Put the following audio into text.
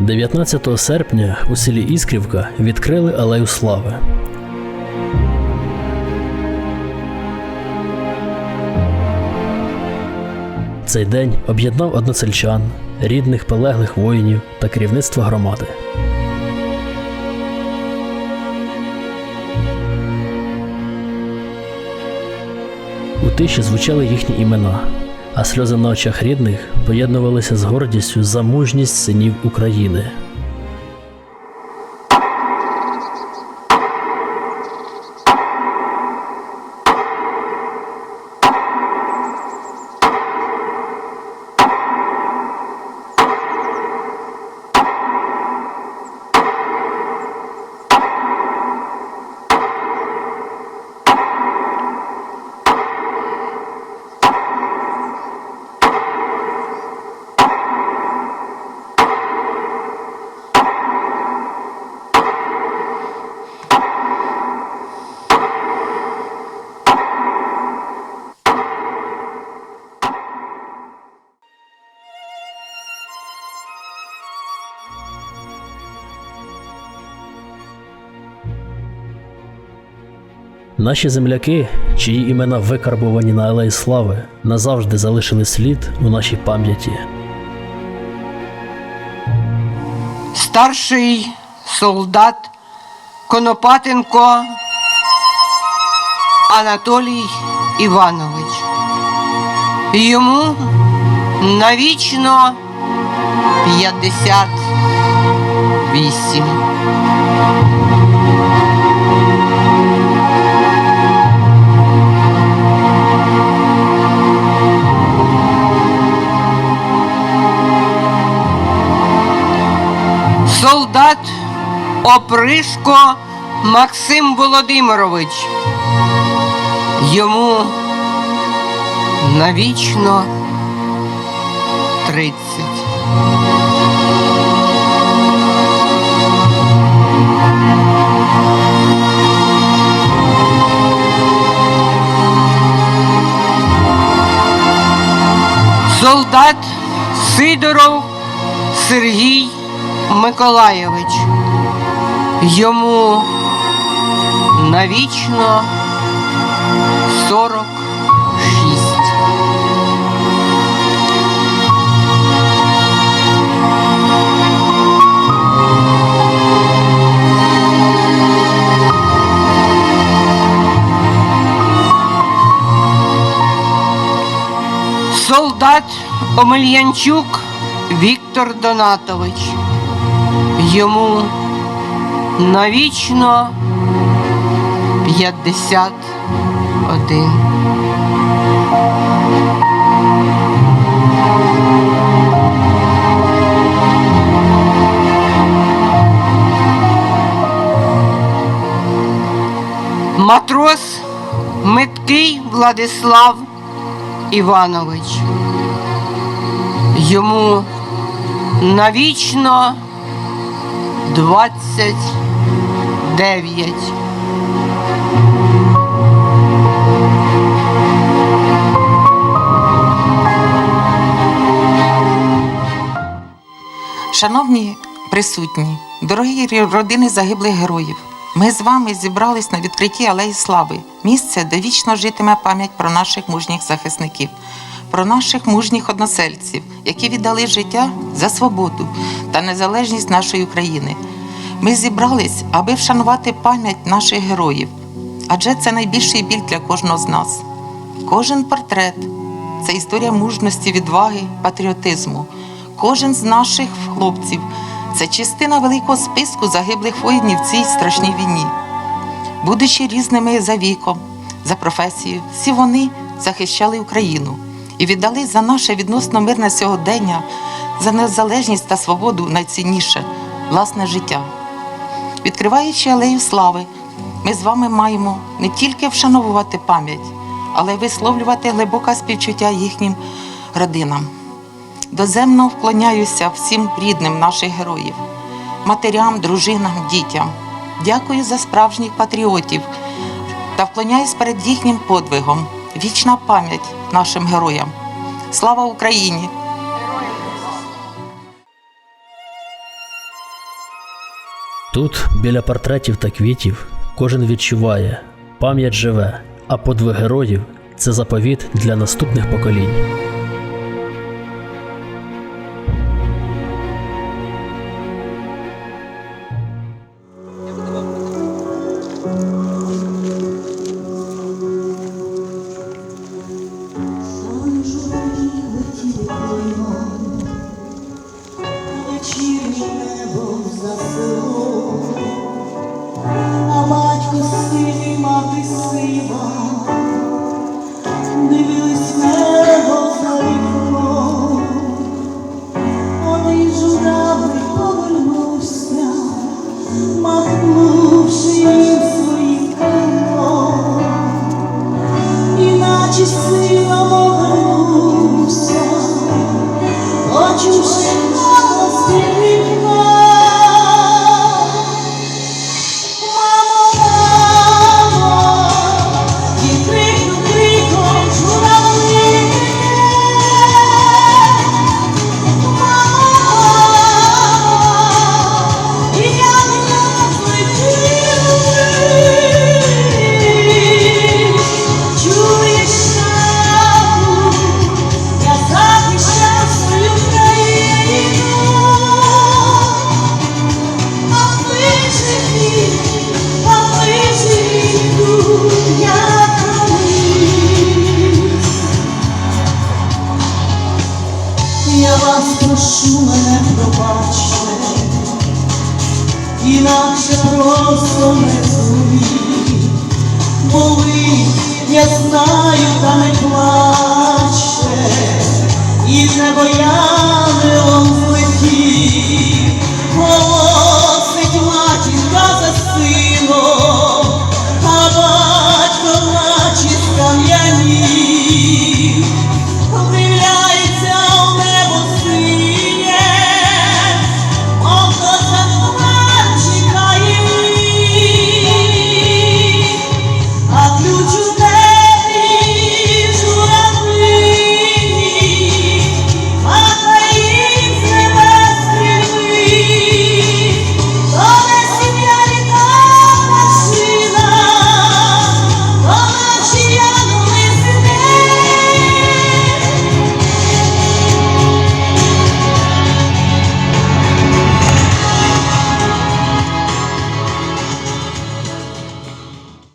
19 серпня у селі Іскрівка відкрили алею слави. Цей день об'єднав односельчан, рідних полеглих воїнів та керівництво громади. У тиші звучали їхні імена, а сльози на очах рідних поєднувалися з гордістю за мужність синів України. Наші земляки, чиї імена викарбовані на алеї слави, назавжди залишили слід у нашій пам'яті. старший солдат Конопатенко Анатолій Іванович. Йому навічно 58. Опришко Максим Володимирович. Йому навічно 30. Солдат Сидоров Сергій Миколаєвич. Йому навічно 46. Солдат Омельянчук Віктор Донатович. Йому навічно 51. Матрос Миткий Владислав Іванович. Йому навічно 29. Шановні присутні, дорогі родини загиблих героїв, ми з вами зібрались на відкритті Алеї Слави, місце, де вічно житиме пам'ять про наших мужніх захисників, про наших мужніх односельців, які віддали життя за свободу та незалежність нашої України. Ми зібрались, аби вшанувати пам'ять наших героїв, адже це найбільший біль для кожного з нас. Кожен портрет це історія мужності, відваги, патріотизму. Кожен з наших хлопців це частина великого списку загиблих воїнів в цій страшній війні. Будучи різними за віком, за професією, всі вони захищали Україну і віддали за наше відносно мирне сьогодення, за незалежність та свободу найцінніше власне життя. Відкриваючи алею слави, ми з вами маємо не тільки вшановувати пам'ять, але й висловлювати глибоке співчуття їхнім родинам. Доземно вклоняюся всім рідним наших героїв, матерям, дружинам, дітям. Дякую за справжніх патріотів та вклоняюсь перед їхнім подвигом. Вічна пам'ять нашим героям. Слава Україні! Тут, біля портретів та квітів, кожен відчуває, пам'ять живе, а подвиг героїв це заповіт для наступних поколінь. mahmud інакше просто не.